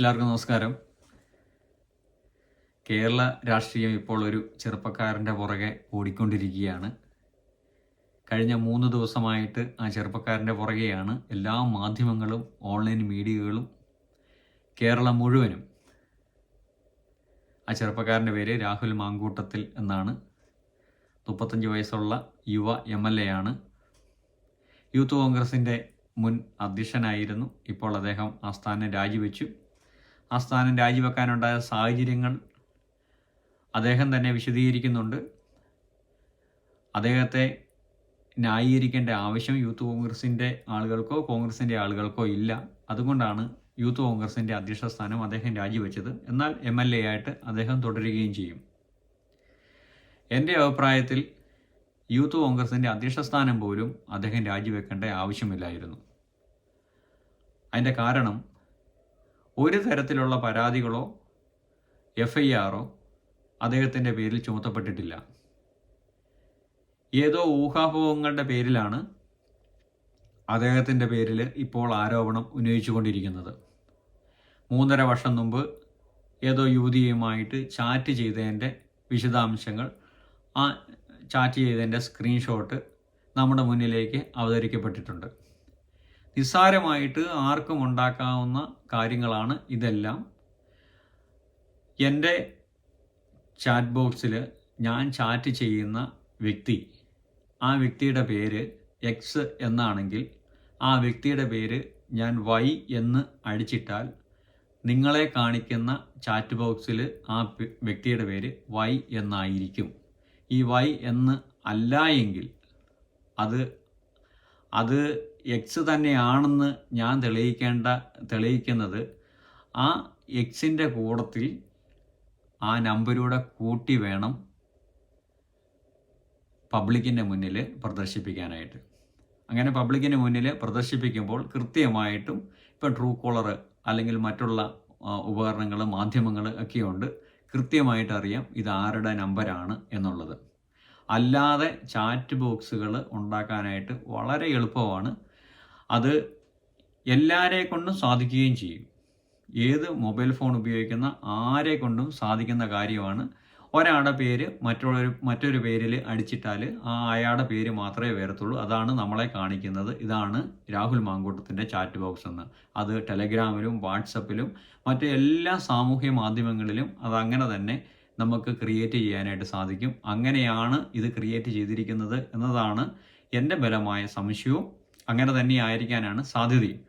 എല്ലാവർക്കും നമസ്കാരം. കേരള രാഷ്ട്രീയം ഇപ്പോൾ ഒരു ചെറുപ്പക്കാരന്റെ പുറകെ ഓടിക്കൊണ്ടിരിക്കുകയാണ്. കഴിഞ്ഞ മൂന്ന് ദിവസമായിട്ട് ആ ചെറുപ്പക്കാരന്റെ പുറകെയാണ് എല്ലാ മാധ്യമങ്ങളും ഓൺലൈൻ മീഡിയകളും കേരളം മുഴുവനും. ആ ചെറുപ്പക്കാരന്റെ പേര് രാഹുൽ മാങ്കൂട്ടത്തിൽ എന്നാണ്. മുപ്പത്തഞ്ച് വയസ്സുള്ള യുവ എം എൽ എ ആണ്. യൂത്ത് കോൺഗ്രസിന്റെ മുൻ അധ്യക്ഷനായിരുന്നു. ഇപ്പോൾ അദ്ദേഹം ആ സ്ഥാനം രാജിവെച്ചു. ആ സ്ഥാനം രാജിവെക്കാനുണ്ടായ സാഹചര്യങ്ങൾ അദ്ദേഹം തന്നെ വിശദീകരിക്കുന്നുണ്ട്. അദ്ദേഹത്തെ ന്യായീകരിക്കേണ്ട ആവശ്യം യൂത്ത് കോൺഗ്രസിന്റെ ആളുകൾക്കോ കോൺഗ്രസിന്റെ ആളുകൾക്കോ ഇല്ല. അതുകൊണ്ടാണ് യൂത്ത് കോൺഗ്രസിന്റെ അധ്യക്ഷ സ്ഥാനം അദ്ദേഹം രാജിവെച്ചത്. എന്നാൽ എം എൽ എ ആയിട്ട് അദ്ദേഹം തുടരുകയും ചെയ്യും. എന്റെ അഭിപ്രായത്തിൽ യൂത്ത് കോൺഗ്രസിന്റെ അധ്യക്ഷ സ്ഥാനം പോലും അദ്ദേഹം രാജിവെക്കേണ്ട ആവശ്യമില്ലായിരുന്നു. അതിന്റെ കാരണം ഒരു തരത്തിലുള്ള പരാതികളോ എഫ് ഐ ആറോ അദ്ദേഹത്തിന്റെ പേരിൽ ചുമത്തപ്പെട്ടിട്ടില്ല. ഏതോ ഊഹാഭോഹങ്ങളുടെ പേരിലാണ് അദ്ദേഹത്തിന്റെ പേരിൽ ഇപ്പോൾ ആരോപണം ഉന്നയിച്ചുകൊണ്ടിരിക്കുന്നത്. മൂന്നര വർഷം മുമ്പ് ഏതോ യുവതിയുമായിട്ട് ചാറ്റ് ചെയ്തതിന്റെ വിശദാംശങ്ങൾ ആ ചാറ്റ് ചെയ്തതിന്റെ സ്ക്രീൻഷോട്ട് നമ്മുടെ മുന്നിലേക്ക് അവതരിക്കപ്പെട്ടിട്ടുണ്ട്. നിസ്സാരമായിട്ട് ആർക്കും ഉണ്ടാക്കാവുന്ന കാര്യങ്ങളാണ് ഇതെല്ലാം. എന്റെ ചാറ്റ് ബോക്സിൽ ഞാൻ ചാറ്റ് ചെയ്യുന്ന വ്യക്തി ആ വ്യക്തിയുടെ പേര് എക്സ് എന്നാണെങ്കിൽ ആ വ്യക്തിയുടെ പേര് ഞാൻ വൈ എന്ന് അടിച്ചിട്ടാൽ നിങ്ങളെ കാണിക്കുന്ന ചാറ്റ് ബോക്സിൽ ആ വ്യക്തിയുടെ പേര് വൈ എന്നായിരിക്കും. ഈ വൈ എന്ന് അല്ല എങ്കിൽ അത് അത് എക്സ് തന്നെയാണെന്ന് ഞാൻ തെളിയിക്കേണ്ട തെളിയിക്കുന്നത് ആ എക്സിന്റെ കൂടത്തിൽ ആ നമ്പരൂടെ കൂട്ടി വേണം പബ്ലിക്കിന്റെ മുന്നിൽ പ്രദർശിപ്പിക്കാനായിട്ട്. അങ്ങനെ പബ്ലിക്കിന് മുന്നിൽ പ്രദർശിപ്പിക്കുമ്പോൾ കൃത്യമായിട്ടും ഇപ്പം ട്രൂ കോളർ അല്ലെങ്കിൽ മറ്റുള്ള ഉപകരണങ്ങൾ മാധ്യമങ്ങൾ ഒക്കെയുണ്ട്. കൃത്യമായിട്ട് അറിയാം ഇത് ആരുടെ നമ്പരാണ് എന്നുള്ളത്. അല്ലാതെ ചാറ്റ് ബോക്സുകൾ ഉണ്ടാക്കാനായിട്ട് വളരെ എളുപ്പമാണ്. അത് എല്ലാവരെ കൊണ്ടും സാധിക്കുകയും ചെയ്യും. ഏത് മൊബൈൽ ഫോൺ ഉപയോഗിക്കുന്ന ആരെ കൊണ്ടും സാധിക്കുന്ന കാര്യമാണ്. ഒരാളുടെ പേര് മറ്റുള്ള മറ്റൊരു പേരിൽ അടിച്ചിട്ടാൽ ആ അയാളുടെ പേര് മാത്രമേ വരത്തുള്ളൂ. അതാണ് നമ്മളെ കാണിക്കുന്നത്. ഇതാണ് രാഹുൽ മാങ്കൂട്ടത്തിന്റെ ചാറ്റ് ബോക്സ് എന്ന്. അത് ടെലഗ്രാമിലും വാട്സപ്പിലും മറ്റ് എല്ലാ സാമൂഹ്യ മാധ്യമങ്ങളിലും അതങ്ങനെ തന്നെ നമുക്ക് ക്രിയേറ്റ് ചെയ്യാനായിട്ട് സാധിക്കും. അങ്ങനെയാണ് ഇത് ക്രിയേറ്റ് ചെയ്തിരിക്കുന്നത് എന്നതാണ് എന്റെ ബലമായ സംശയവും. അങ്ങനെ തന്നെ ആയിരിക്കാനാണ് സാധ്യതയും.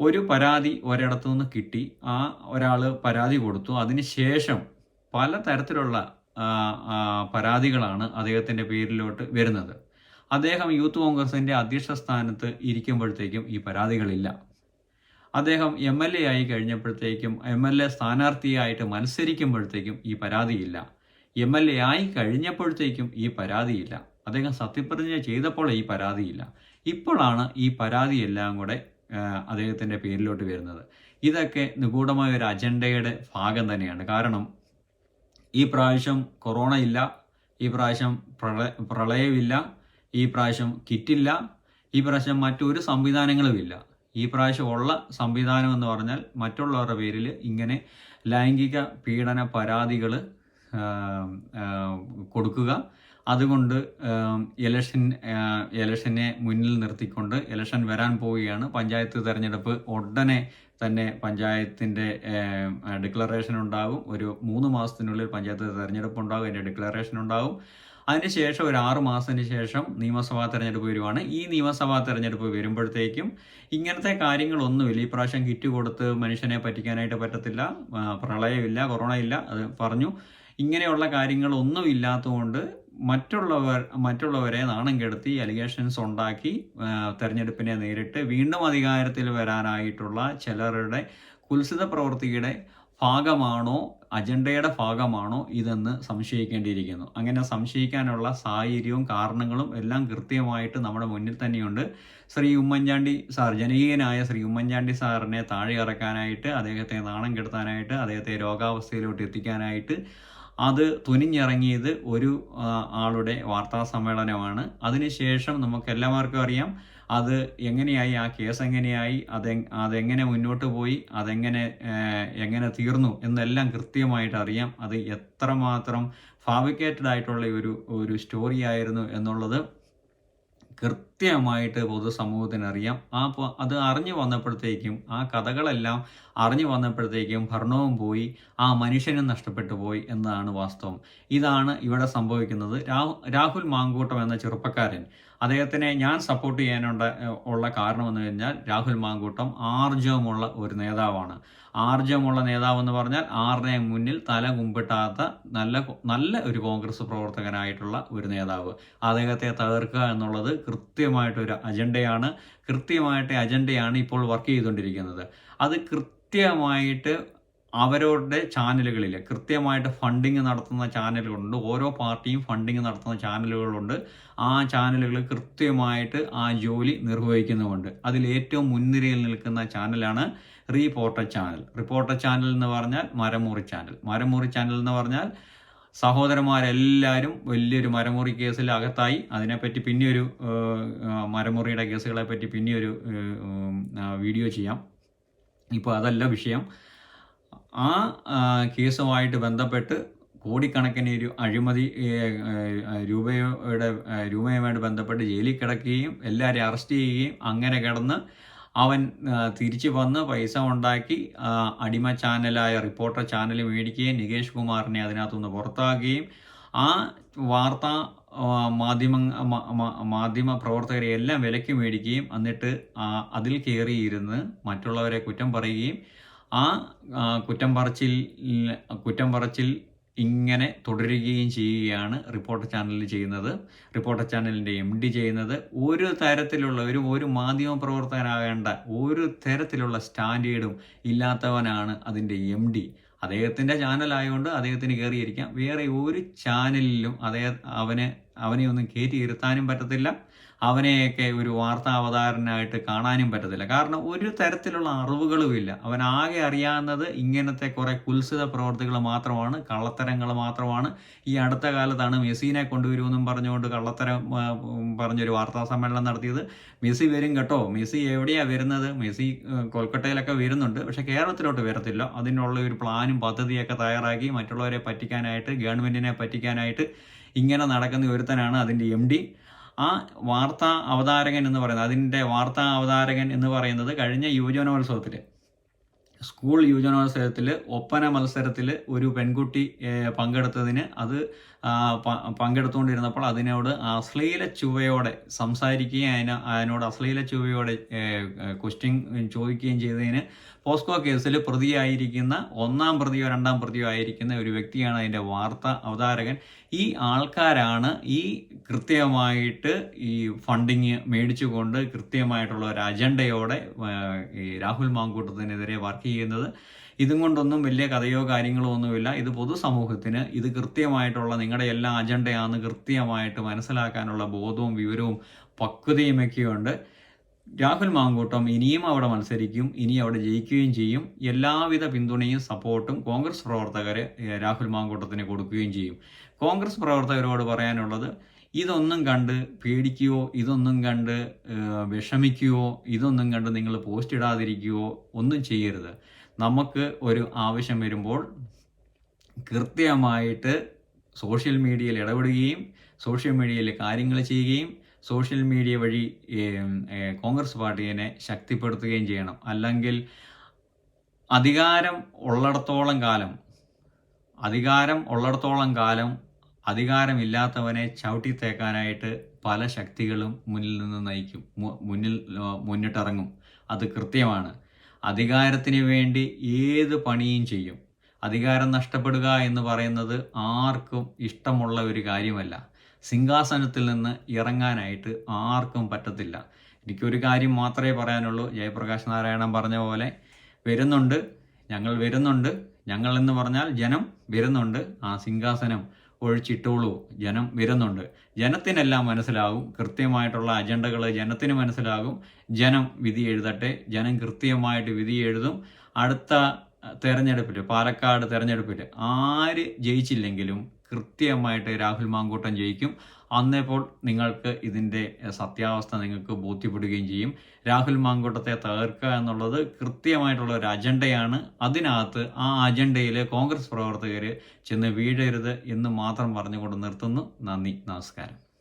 ഒരു പരാതി ഒരിടത്തു നിന്ന് കിട്ടി. ആ ഒരാൾ പരാതി കൊടുത്തു. അതിനുശേഷം പല തരത്തിലുള്ള പരാതികളാണ് അദ്ദേഹത്തിന്റെ പേരിലോട്ട് വരുന്നത്. അദ്ദേഹം യൂത്ത് കോൺഗ്രസിന്റെ അധ്യക്ഷ സ്ഥാനത്ത് ഇരിക്കുമ്പോഴത്തേക്കും ഈ പരാതികളില്ല. അദ്ദേഹം എം എൽ എ ആയി കഴിഞ്ഞപ്പോഴത്തേക്കും എം എൽ എ സ്ഥാനാർത്ഥിയായിട്ട് മത്സരിക്കുമ്പോഴത്തേക്കും ഈ പരാതിയില്ല. എം എൽ എ ആയി കഴിഞ്ഞപ്പോഴത്തേക്കും ഈ പരാതിയില്ല. അദ്ദേഹം സത്യപ്രതിജ്ഞ ചെയ്തപ്പോൾ ഈ പരാതിയില്ല. ഇപ്പോഴാണ് ഈ പരാതി എല്ലാം കൂടെ അദ്ദേഹത്തിന്റെ പേരിലോട്ട് വരുന്നത്. ഇതൊക്കെ നിഗൂഢമായ ഒരു അജണ്ടയുടെ ഭാഗം തന്നെയാണ്. കാരണം ഈ പ്രാവശ്യം കൊറോണ ഇല്ല ഈ പ്രാവശ്യം പ്രളയ പ്രളയമില്ല ഈ പ്രാവശ്യം കിറ്റില്ല ഈ പ്രാവശ്യം മറ്റൊരു സംവിധാനങ്ങളും ഇല്ല. ഈ പ്രാവശ്യം ഉള്ള സംവിധാനം എന്ന് പറഞ്ഞാൽ മറ്റുള്ളവരുടെ പേരിൽ ഇങ്ങനെ ലൈംഗിക പീഡന പരാതികൾ കൊടുക്കുക അതുകൊണ്ട് ഇലക്ഷൻ ഇലക്ഷനെ മുന്നിൽ നിർത്തിക്കൊണ്ട് ഇലക്ഷൻ വരാൻ പോവുകയാണ്. പഞ്ചായത്ത് തെരഞ്ഞെടുപ്പ് ഉടനെ തന്നെ പഞ്ചായത്തിന്റെ ഡിക്ലറേഷൻ ഉണ്ടാകും. ഒരു മൂന്ന് മാസത്തിനുള്ളിൽ പഞ്ചായത്ത് തെരഞ്ഞെടുപ്പ് ഉണ്ടാകും. അതിന്റെ ഡിക്ലറേഷൻ ഉണ്ടാകും. അതിനുശേഷം ഒരു ആറ് മാസത്തിന് ശേഷം നിയമസഭാ തെരഞ്ഞെടുപ്പ് വരുവാണ്. ഈ നിയമസഭാ തെരഞ്ഞെടുപ്പ് വരുമ്പോഴത്തേക്കും ഇങ്ങനത്തെ കാര്യങ്ങളൊന്നുമില്ല. ഈ പ്രാവശ്യം കിറ്റ് കൊടുത്ത് മനുഷ്യനെ പറ്റിക്കാനായിട്ട് പറ്റത്തില്ല. പ്രളയമില്ല കൊറോണ ഇല്ല അത് പറഞ്ഞു. ഇങ്ങനെയുള്ള കാര്യങ്ങളൊന്നും ഇല്ലാത്തതുകൊണ്ട് മറ്റുള്ളവർ മറ്റുള്ളവരെ നാണം കെടുത്തി അലിഗേഷൻസ് ഉണ്ടാക്കി തെരഞ്ഞെടുപ്പിനെ നേരിട്ട് വീണ്ടും അധികാരത്തിൽ വരാനായിട്ടുള്ള ചിലരുടെ കുൽസിത പ്രവൃത്തിയുടെ ഭാഗമാണോ അജണ്ടയുടെ ഭാഗമാണോ ഇതെന്ന് സംശയിക്കേണ്ടിയിരിക്കുന്നു. അങ്ങനെ സംശയിക്കാനുള്ള സാഹചര്യവും കാരണങ്ങളും എല്ലാം കൃത്യമായിട്ട് നമ്മുടെ മുന്നിൽ തന്നെയുണ്ട്. ശ്രീ ഉമ്മൻചാണ്ടി സാർ ജനകീയനായ ശ്രീ ഉമ്മൻചാണ്ടി സാറിനെ താഴെ ഇറക്കാനായിട്ട് അദ്ദേഹത്തെ നാണം കെടുത്താനായിട്ട് അദ്ദേഹത്തെ രോഗാവസ്ഥയിലോട്ട് എത്തിക്കാനായിട്ട് അത് തുനിഞ്ഞിറങ്ങിയത് ഒരു ആളുടെ വാർത്താ സമ്മേളനമാണ്. അതിനുശേഷം നമുക്ക് എല്ലാവർക്കും അറിയാം അത് എങ്ങനെയായി ആ കേസ് എങ്ങനെയായി അതെ അതെങ്ങനെ മുന്നോട്ട് പോയി അതെങ്ങനെ എങ്ങനെ തീർന്നു എന്നെല്ലാം കൃത്യമായിട്ട് അറിയാം. അത് എത്രമാത്രം ഫാബ്രിക്കേറ്റഡ് ആയിട്ടുള്ള ഒരു ഒരു സ്റ്റോറി ആയിരുന്നു എന്നുള്ളത് കൃത്യമായിട്ട് പൊതുസമൂഹത്തിന് അറിയാം. ആ അത് അറിഞ്ഞു വന്നപ്പോഴത്തേക്കും ആ കഥകളെല്ലാം അറിഞ്ഞു വന്നപ്പോഴത്തേക്കും ഭരണവും പോയി ആ മനുഷ്യനും നഷ്ടപ്പെട്ടു പോയി എന്നതാണ് വാസ്തവം. ഇതാണ് ഇവിടെ സംഭവിക്കുന്നത്. രാഹുൽ മാങ്കൂട്ടം എന്ന ചെറുപ്പക്കാരൻ. അദ്ദേഹത്തിനെ ഞാൻ സപ്പോർട്ട് ചെയ്യാനുണ്ട ഉള്ള കാരണം എന്ന് കഴിഞ്ഞാൽ രാഹുൽ മാങ്കൂട്ടം ആർജവമുള്ള ഒരു നേതാവാണ്. ആർജവമുള്ള നേതാവ് എന്ന് പറഞ്ഞാൽ ആറിനെ മുന്നിൽ തല കുമ്പിട്ടാത്ത നല്ല നല്ല ഒരു കോൺഗ്രസ് പ്രവർത്തകനായിട്ടുള്ള ഒരു നേതാവ്. അദ്ദേഹത്തെ തകർക്കുക എന്നുള്ളത് കൃത്യമായിട്ടൊരു അജണ്ടയാണ് കൃത്യമായിട്ട് അജണ്ടയാണ് ഇപ്പോൾ വർക്ക് ചെയ്തുകൊണ്ടിരിക്കുന്നത്. അത് കൃത്യമായിട്ട് അവരവരുടെ ചാനലുകളിൽ കൃത്യമായിട്ട് ഫണ്ടിങ് നടത്തുന്ന ചാനലുകളുണ്ട് ഓരോ പാർട്ടിയും ഫണ്ടിങ് നടത്തുന്ന ചാനലുകളുണ്ട്. ആ ചാനലുകൾ കൃത്യമായിട്ട് ആ ജോലി നിർവഹിക്കുന്നുമുണ്ട്. അതിൽ ഏറ്റവും മുൻനിരയിൽ നിൽക്കുന്ന ചാനലാണ് റിപ്പോർട്ടർ ചാനൽ റിപ്പോർട്ടർ ചാനൽ എന്ന് പറഞ്ഞാൽ മരമുറി ചാനൽ. മരമുറി ചാനൽ എന്ന് പറഞ്ഞാൽ സഹോദരന്മാരെല്ലാവരും വലിയൊരു മരമുറി കേസിൽ അകത്തായി. അതിനെപ്പറ്റി പിന്നെ ഒരു ഏഹ്, ഏഹ്, മരമുറിയുടെ കേസുകളെ പറ്റി പിന്നെ ഒരു ഏഹ്, ഉം, ആ, വീഡിയോ ചെയ്യാം. ഇപ്പോൾ അതല്ല വിഷയം. ആ കേസുമായിട്ട് ബന്ധപ്പെട്ട് കോടിക്കണക്കിന് ഒരു അഴിമതി രൂപയുടെ രൂപയുമായിട്ട് ബന്ധപ്പെട്ട് ജയിലിൽ കിടക്കുകയും എല്ലാവരെയും അറസ്റ്റ് ചെയ്യുകയും അങ്ങനെ കിടന്ന് അവൻ തിരിച്ചു വന്ന് പൈസ ഉണ്ടാക്കി അടിമ ചാനലായ റിപ്പോർട്ടർ ചാനൽ മേടിക്കുകയും നികേഷ് കുമാറിനെ അതിനകത്തുനിന്ന് പുറത്താക്കുകയും ആ വാർത്ത മാധ്യമ മാധ്യമ പ്രവർത്തകരെ എല്ലാം വിലക്ക് മേടിക്കുകയും എന്നിട്ട് അതിൽ കയറിയിരുന്ന് മറ്റുള്ളവരെ കുറ്റം പറയുകയും ആ, കുറ്റം പറച്ചിൽ കുറ്റം പറച്ചിൽ ഇങ്ങനെ തുടരുകയും ചെയ്യുകയാണ് റിപ്പോർട്ടർ ചാനലിൽ ചെയ്യുന്നത്. റിപ്പോർട്ടർ ചാനലിന്റെ എം ഡി ചെയ്യുന്നത് ഒരു തരത്തിലുള്ള ഒരു ഒരു മാധ്യമ പ്രവർത്തകനാകേണ്ട ഒരു തരത്തിലുള്ള സ്റ്റാൻഡേർഡും ഇല്ലാത്തവനാണ് അതിന്റെ എം ഡി അദ്ദേഹത്തിന്റെ ചാനലായതുകൊണ്ട് അദ്ദേഹത്തിന് കയറിയിരിക്കാം വേറെ ഒരു ചാനലിലും അദ്ദേഹം അവനെ അവനെ ഒന്നും കയറ്റി ഇരുത്താനും പറ്റത്തില്ല. അവനെയൊക്കെ ഒരു വാർത്താ അവതാരനായിട്ട് കാണാനും പറ്റത്തില്ല. കാരണം ഒരു തരത്തിലുള്ള അറിവുകളുമില്ല അവൻ ആകെ അറിയാവുന്നത് ഇങ്ങനത്തെ കുറെ കുൽസിത പ്രവർത്തികൾ മാത്രമാണ് കള്ളത്തരങ്ങൾ മാത്രമാണ്. ഈ അടുത്ത കാലത്താണ് മെസ്സിനെ കൊണ്ടുവരുമെന്നും പറഞ്ഞുകൊണ്ട് കള്ളത്തരം പറഞ്ഞൊരു വാർത്താ സമ്മേളനം നടത്തിയത്. മെസ്സി വരും കേട്ടോ. മെസ്സി എവിടെയാണ് വരുന്നത്? മെസ്സി കൊൽക്കട്ടയിലൊക്കെ വരുന്നുണ്ട്. പക്ഷെ കേരളത്തിലോട്ട് വരത്തില്ല. അതിനുള്ള ഒരു പ്ലാനും പദ്ധതിയൊക്കെ തയ്യാറാക്കി മറ്റുള്ളവരെ പറ്റിക്കാനായിട്ട് ഗവൺമെന്റിനെ പറ്റിക്കാനായിട്ട് ഇങ്ങനെ നടക്കുന്ന ഒരുത്തനാണ് അതിന്റെ എം ഡി. ആ വാർത്താ അവതാരകൻ എന്ന് പറയുന്നത് അതിന്റെ വാർത്താ അവതാരകൻ എന്ന് പറയുന്നത് കഴിഞ്ഞ യുവജനോത്സവത്തിൽ സ്കൂൾ യുവജനോത്സവത്തിൽ ഒപ്പന മത്സരത്തിൽ ഒരു പെൺകുട്ടി പങ്കെടുത്തതിന് അത് പങ്കെടുത്തുകൊണ്ടിരുന്നപ്പോൾ അതിനോട് അശ്ലീല ചുവയോടെ സംസാരിക്കുകയും അതിന് അതിനോട് അശ്ലീല ചുവയോടെ ക്വസ്റ്റ്യൻ ചോദിക്കുകയും ചെയ്തതിന് പോസ്കോ കേസിൽ പ്രതിയായിരിക്കുന്ന ഒന്നാം പ്രതിയോ രണ്ടാം പ്രതിയോ ആയിരിക്കുന്ന ഒരു വ്യക്തിയാണ് അതിന്റെ വാർത്ത അവതാരകൻ. ഈ ആൾക്കാരാണ് ഈ കൃത്യമായിട്ട് ഈ ഫണ്ടിങ് മേടിച്ചുകൊണ്ട് കൃത്യമായിട്ടുള്ള ഒരു അജണ്ടയോടെ ഈ രാഹുൽ മാങ്കൂട്ടത്തിനെതിരെ വർക്ക് ചെയ്യുന്നത്. ഇതും കൊണ്ടൊന്നും വലിയ കഥയോ കാര്യങ്ങളോ ഒന്നുമില്ല. ഇത് പൊതുസമൂഹത്തിന് ഇത് കൃത്യമായിട്ടുള്ള നിങ്ങളുടെ എല്ലാ അജണ്ടയാണെന്ന് കൃത്യമായിട്ട് മനസ്സിലാക്കാനുള്ള ബോധവും വിവരവും പക്വതയും ഒക്കെയുണ്ട്. രാഹുൽ മാങ്കൂട്ടം ഇനിയും അവിടെ മത്സരിക്കും ഇനി അവിടെ ജയിക്കുകയും ചെയ്യും. എല്ലാവിധ പിന്തുണയും സപ്പോർട്ടും കോൺഗ്രസ് പ്രവർത്തകർ രാഹുൽ മാങ്കൂട്ടത്തിന് കൊടുക്കുകയും ചെയ്യും. കോൺഗ്രസ് പ്രവർത്തകരോട് പറയാനുള്ളത് ഇതൊന്നും കണ്ട് പേടിക്കുകയോ ഇതൊന്നും കണ്ട് വിഷമിക്കുകയോ ഇതൊന്നും കണ്ട് നിങ്ങൾ പോസ്റ്റ് ഇടാതിരിക്കുകയോ ഒന്നും ചെയ്യരുത്. നമുക്ക് ഒരു ആവശ്യം വരുമ്പോൾ കൃത്യമായിട്ട് സോഷ്യൽ മീഡിയയിൽ ഇടപെടുകയും സോഷ്യൽ മീഡിയയിൽ കാര്യങ്ങൾ ചെയ്യുകയും സോഷ്യൽ മീഡിയ വഴി കോൺഗ്രസ് പാർട്ടിയെ ശക്തിപ്പെടുത്തുകയും ചെയ്യണം. അല്ലെങ്കിൽ അധികാരം ഉള്ളിടത്തോളം കാലം അധികാരം ഉള്ളിടത്തോളം കാലം അധികാരമില്ലാത്തവനെ ചവിട്ടി തേക്കാനായിട്ട് പല ശക്തികളും മുന്നിൽ നിന്ന് നയിക്കും. മുന്നിൽ മുന്നിട്ടിറങ്ങും. അത് കൃത്യമാണ്. അധികാരത്തിന് വേണ്ടി ഏത് പണിയും ചെയ്യും. അധികാരം നഷ്ടപ്പെടുക എന്ന് പറയുന്നത് ആർക്കും ഇഷ്ടമുള്ള ഒരു കാര്യമല്ല. സിംഹാസനത്തിൽ നിന്ന് ഇറങ്ങാനായിട്ട് ആർക്കും പറ്റത്തില്ല. എനിക്കൊരു കാര്യം മാത്രമേ പറയാനുള്ളൂ. ജയപ്രകാശ് നാരായണൻ പറഞ്ഞ പോലെ വരുന്നുണ്ട് ഞങ്ങൾ വരുന്നുണ്ട്. ഞങ്ങൾ എന്ന് പറഞ്ഞാൽ ജനം വരുന്നുണ്ട്. ആ സിംഹാസനം ഒഴിച്ചിട്ടോളൂ. ജനം വരുന്നുണ്ട്. ജനത്തിനെല്ലാം മനസ്സിലാകും. കൃത്യമായിട്ടുള്ള അജണ്ടകൾ ജനത്തിന് മനസ്സിലാകും. ജനം വിധി എഴുതട്ടെ. ജനം കൃത്യമായിട്ട് വിധി എഴുതും. അടുത്ത തെരഞ്ഞെടുപ്പിൽ പാലക്കാട് തെരഞ്ഞെടുപ്പിൽ ആര് ജയിച്ചില്ലെങ്കിലും കൃത്യമായിട്ട് രാഹുൽ മാങ്കൂട്ടം ജയിക്കും. അന്നേപ്പോൾ നിങ്ങൾക്ക് ഇതിന്റെ സത്യാവസ്ഥ നിങ്ങൾക്ക് ബോധ്യപ്പെടുകയും ചെയ്യും. രാഹുൽ മാങ്കൂട്ടത്തെ തകർക്കുക എന്നുള്ളത് കൃത്യമായിട്ടുള്ള ഒരു അജണ്ടയാണ്. അതിനകത്ത് ആ അജണ്ടയിൽ കോൺഗ്രസ് പ്രവർത്തകർ ചെന്ന് വീഴരുത് എന്ന് മാത്രം പറഞ്ഞുകൊണ്ട് നിർത്തുന്നു. നന്ദി നമസ്കാരം.